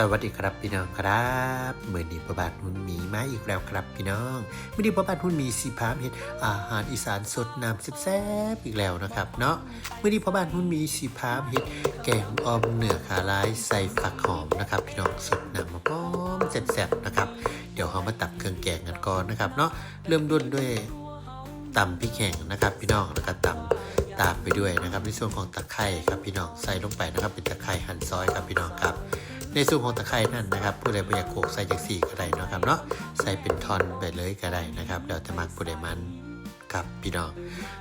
สวัสดีครับพี่น้องครับเมื่อนี้ประบาทหุ่นมีมาอีกแล้วครับพี่น้องเมื่อนี้ประบาทหุ่นมีสีพามเห็ดอาหารอีสานสดน้ำแซ่บอีกแล้วนะครับเนาะเมื่อนี้ประบาทหุ่นมีสีพามเห็ดแกงออมเนื้อขาลายใส่ฝักหอมนะครับ พี่น้องสดน้ำมะพร้อมแซ่บๆนะครับ เดี๋ยวเรามาตับเครื่องแกงกันก่อนนะครับเนาะเริ่มต้นด้วยตำพริกแห้งนะครับ พี่น้องแล้วก็ตำตามไปด้วยนะครับในส่วนของตะไคร้ครับพี่น้องใส่ลงไปนะครับเป็นตะไคร้หั่นซอยครับพี่น้องครับ ในส่วนของตะไคร้นั่นนะครับผู้ใดไม่อยากโขกใส่จากสี่ก็ได้นะครับเนาะใส่เป็นทอนไปเลยก็ได้นะครับแล้วแต่มักผู้ใดมันครับพี่น้อง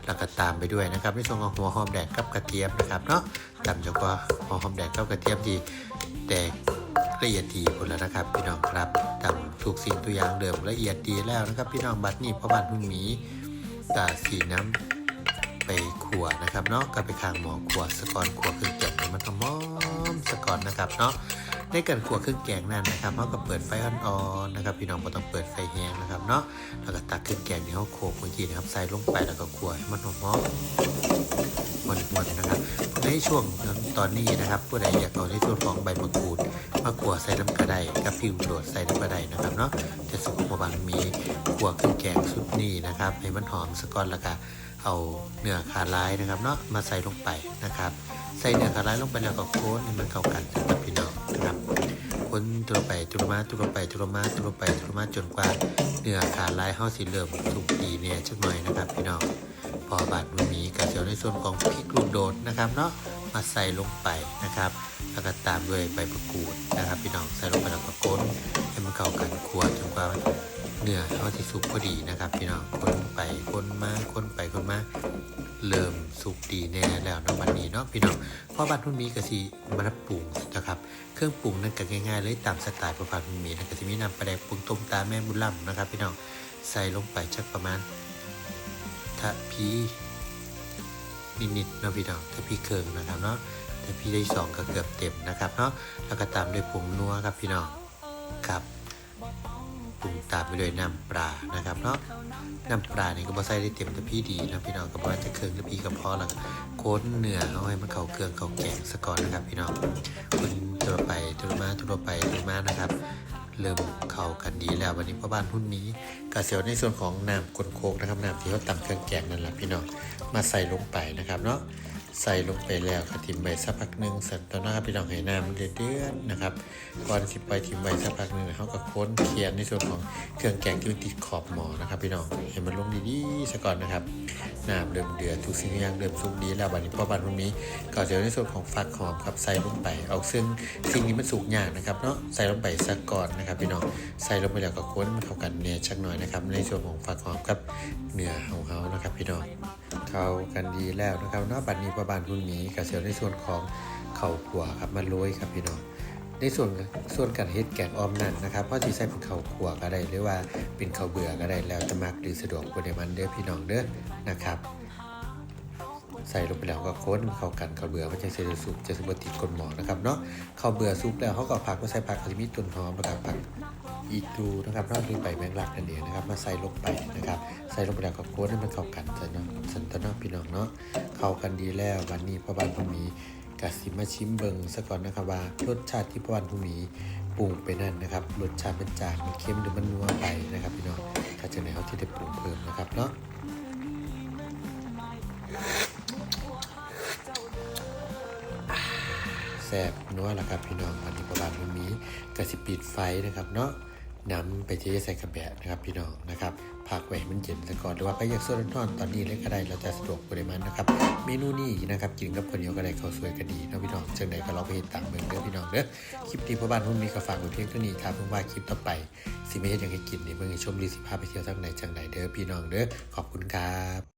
แล้วก็ตามไปด้วยนะครับในส่วนของหัวหอมแดงกับกระเทียมนะครับเนาะตามจากว่าหัวหอมแดงกับกระเทียมที่แตกละเอียดดีหมดแล้วนะครับ พี่น้องครับตามถูกสิ่งตัวอย่างเดิมละเอียดดีแล้วนะครับ พี่น้องบัดนี้พ่อบ้านหุ่นหมีตาสีน้ำไปขัวนะครับเนาะก็ไปคางหมอขัวสะกอนขัวคืองแกงให้มันหอมสะกอนนะครับเนาะ ในการขัวเครื่องแกงนั่นนะครับเขาก็เปิดไฟอ่อนๆนะครับพี่น้องไม่ต้องเปิดไฟแห้งนะครับเนาะแล้วก็ตักเครื่องแกงที่เขาโขกเมื่อกี้นะครับใส่ลงไปแล้วก็ขัวให้มันหอมๆมันๆนะครับในช่วงตอนนี้นะครับผู้ใดอยากเอาในส่วนของใบมะกรูดมาขัวใส่น้ำกระไดกับพริกโดดใส่น้ำกระไดนะครับเนาะจะสุกประมาณมีขัวเครื่องแกงชุดนี้นะครับให้มันหอมสะกอนแล้วก็ เอาเนื้อขาลายนะครับเนาะมาใส่ลงไปนะครับ ใส่เนื้อขาลายลงไปแล้วก็โค้นให้มันเข้ากันกับพี่น้องนะครับค้นตัวไปตัวมาตัวไปตัวมาตัวไปตัวมาจนกว่าเนื้อขาลายเฮาสิเริ่มสุกดีเนี่ยชักหน่อยนะครับพี่น้องพอบาดมันมีกระเจียวในส่วนของพริกลูกโดดนะครับเนาะมาใส่ลงไปนะครับ แล้วก็ตามด้วยใบมะกรูดนะครับ พี่น้องใส่ลงไปแล้วก็ค้นให้มันเข้ากันคั่วจนกว่า เนื้อเขาที่สุกพอดีนะครับ พี่น้องคนไปคนมาคนไปคนมาเริ่มสุกดีแน่แล้วนะวันนี้เนาะพี่น้องเพราะบ้านทุ่นมีกะสิมารับปรุงนะครับ เครื่องปรุงนั่นก็ง่ายๆเลยตามสไตล์ประพันธ์ทุ่นมีนะกะสิมีน้ำปลาแดกปรุงต้มตาแม่บุญล่ำนะครับ พี่น้องใส่ลงไปชักประมาณทะพีนิดๆเนาะพี่น้องทะพีเคิงนะครับเนาะทะพีได้สองก็เกือบเต็มนะครับเนาะแล้วก็ตามด้วยผงนัวครับพี่น้องครับ รุงตามไปด้วยน้ำปลานะครับเนาะน้ำปลานี่ก็บ่ใส่ได้เต็มแต่พี่ดีนะพี่น้องก็บ่ว่าจะเครื่องหรือพี่กับพ่อแล้วโค้นเนื้อเอาให้มันเข้าเครื่องเข้าแกงซะก่อนนะครับพี่น้องคนตัวไปตัวมาตัวไปตัวมานะครับเริ่มเข้ากันดีแล้ววันนี้พ่อบ้านหุ้นนี้กระเสียวในส่วนของน้ำกลโคกนะครับน้ำที่เขาตำเครื่องแกงนั่นแหละพี่น้องมาใส่ลงไปนะครับเนาะ ใส่ลงไปแล้วก็ทิมไว้สักพักหนึ่งเสร็จตอนนั้นพี่น้องให้น้ำเดือดๆนะครับก่อนสิไปทิมไว้สักพักหนึ่งเขาก็ค้นเคียนในส่วนของเครื่องแกงที่มันติดขอบหมอนะครับ พี่น้องให้มันลงดีๆซะก่อนนะครับน้ำเริ่มเดือดทุกสิ่งทุกอย่างเริ่มสุกดีแล้ววันนี้พอบ้านตรงนี้ก็จะในส่วนของฟักหอมครับใส่ลงไปเอาซึ่งสิ่งนี้มันสุกยากนะครับเนาะใส่ลงไปสักก่อนนะครับ พี่น้องใส่ลงไปแล้วก็ค้นมันเข้ากันเนี่ยชักหน่อยนะครับในส่วนของฟักหอมกับเนื้อของเขานะครับ พี่น้อง เขากันดีแล้วนะครับเนอกบัดนี้ประบานคุณหมีกับเสียวในส่วนของเข่าขัวครับมาโรยครับพี่น้องในส่วนส่วนการเฮ็ดแกงออมนั่นนะครับเพราะที่ใส่เป็นเข่าขัวก็ได้หรือว่าเป็นเข่าเบื่อก็ได้แล้วจะมักหรือสะดวกกว่าเดมันเด้อพี่น้องเด้อนะครับ ใส่ลงไปแล้วก็ค้นเข้ากันข้าวเบื่อมันจะเสด็จสุกจะสมบูรณ์ติดก้นหมอนะครับเนาะข้าวเบื่อซุปแล้วเขาก็ผักมาใส่ผักกระมีต้นหอมนะครับผักอีตูนะครับนอกจากใบแมงลักนั่นเองนะครับ มาใส่ลงไปนะครับ ใส่ลงไปแล้วก็ค้นให้มันเข้ากันจะเนะสันตนอพี่น้องเนาะเข้ากันดีแล้ววันนี้พ่อบ้านผู้มีกะสิมาชิมเบิงซะก่อนนะครับว่ารสชาติที่พ่อบ้านผู้มีปรุงไปนั่นนะครับรสชาติมันจางมันเค็มหรือมันนัวไปนะครับ แซบนัวละครับพี่น้องวันนี้ประมาณวันนี้กระสิปิดไฟนะครับเนาะนำไปเทใส่กระแบะนะครับพี่น้องนะครับพักไว้มันเย็นซะก่อนหรือว่าไปอยากส่วนร้อนตอนนี้เลยก็ได้เราจะสะดวกปริมาณนะครับ เมนูนี้นะครับกินกับข้าวเหนียวก็ได้ข้าวสวยก็ดีนะพี่น้องจังใดก็ลองไปเห็นต่างเมืองเด้อพี่น้องเด้อคลิปนี้พ่อบ้านพุ่มมีก็ฝากไว้เพียงเท่านี้ครับเพิ่งว่าคลิปต่อไปสิไม่เห็นยังให้กินในเมืองชมรีสิพาพไปเที่ยวทางไหนจังไหนเด้อพี่น้องเด้อขอบคุณครับ